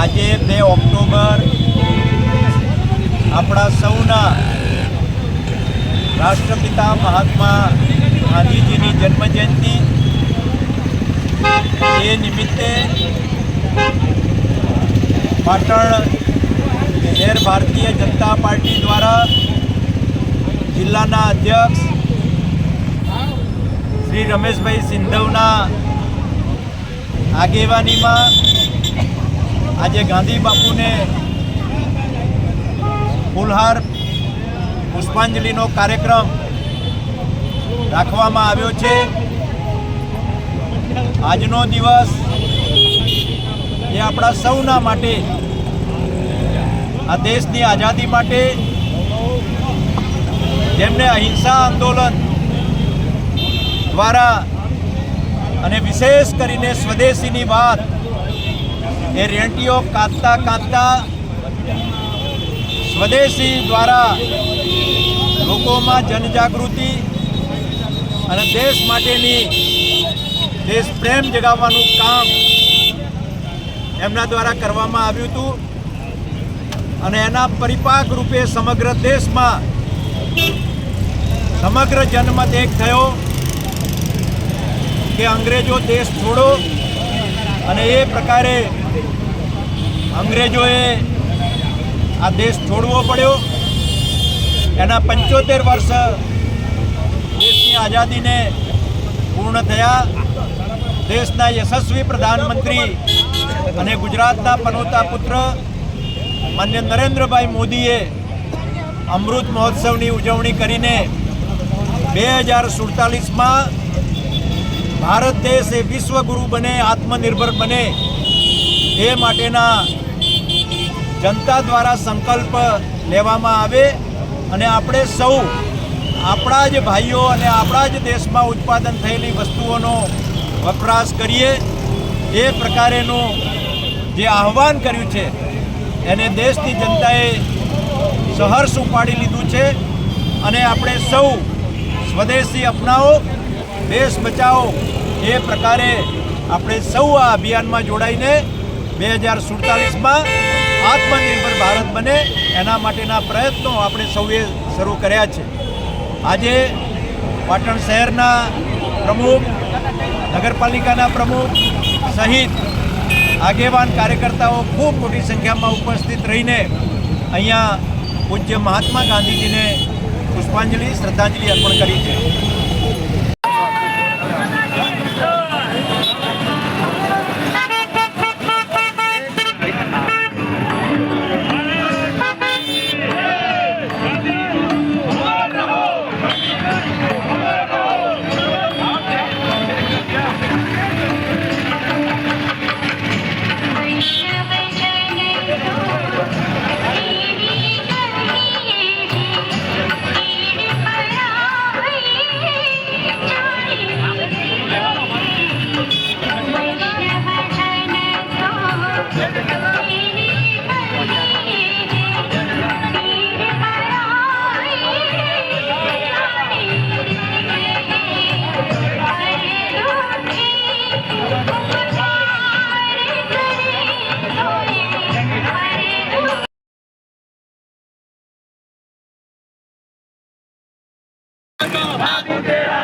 આજે બે ઓક્ટોબર આપણા સૌના રાષ્ટ્રપિતા મહાત્મા ગાંધીજીની જન્મજયંતિ એ નિમિત્તે પાટણ શહેર ભારતીય જનતા પાર્ટી દ્વારા જિલ્લાના અધ્યક્ષ શ્રી રમેશભાઈ સિંધવના આગેવાનીમાં આજે ગાંધી બાપુને ફૂલહાર પુષ્પાંજલિનો કાર્યક્રમ રાખવામાં આવ્યો છે. આજનો દિવસ એ આપણા સૌના માટે, આ દેશની આઝાદી માટે, જેમને અહિંસા આંદોલન દ્વારા અને વિશેષ કરીને સ્વદેશીની વાત એ રેંટીઓ કાંતતા કાંતતા સ્વદેશી દ્વારા લોકોમાં જનજાગૃતિ અને દેશ માટેની દેશ પ્રેમ જગાવવાનું કામ એમના દ્વારા કરવામાં આવ્યું હતું. અને એના પરિપાક રૂપે સમગ્ર દેશમાં સમગ્ર જનમત એક થયો કે અંગ્રેજો દેશ છોડો અને એ પ્રકારે અંગ્રેજોએ આ દેશ છોડવો પડ્યો. એના પંચોતેર વર્ષ દેશની આઝાદીને પૂર્ણ થયા. દેશના યશસ્વી પ્રધાનમંત્રી અને ગુજરાતના પનોતા પુત્ર માન્ય નરેન્દ્રભાઈ મોદીએ અમૃત મહોત્સવની ઉજવણી કરીને બે હજાર સુડતાલીસમાં ભારત દેશ એ વિશ્વગુરુ બને, આત્મનિર્ભર બને એ માટેના જનતા દ્વારા સંકલ્પ લેવામાં આવે અને આપણે સૌ, આપણા જ ભાઈઓ અને આપણા જ દેશમાં ઉત્પાદન થયેલી વસ્તુઓનો વપરાશ કરીએ, એ પ્રકારેનું જે આહવાન કર્યું છે, એને દેશની જનતાએ સહર્ષ ઉપાડી લીધું છે અને આપણે સૌ સ્વદેશી અપનાવો, દેશ બચાવો, એ પ્રકારે આપણે સૌ આ અભિયાનમાં જોડાઈને બે હજાર સુડતાલીસમાં આત્મનિર્ભર ભારત બને, એના માટેના પ્રયત્નો આપણે સૌએ શરૂ કર્યા છે. આજે પાટણ શહેરના પ્રમુખ, નગરપાલિકાના પ્રમુખ સહિત આગેવાન કાર્યકર્તાઓ ખૂબ મોટી સંખ્યામાં ઉપસ્થિત રહીને અહીંયા પૂજ્ય મહાત્મા ગાંધીજીને પુષ્પાંજલિ, શ્રદ્ધાંજલિ અર્પણ કરી છે. Happy vamos,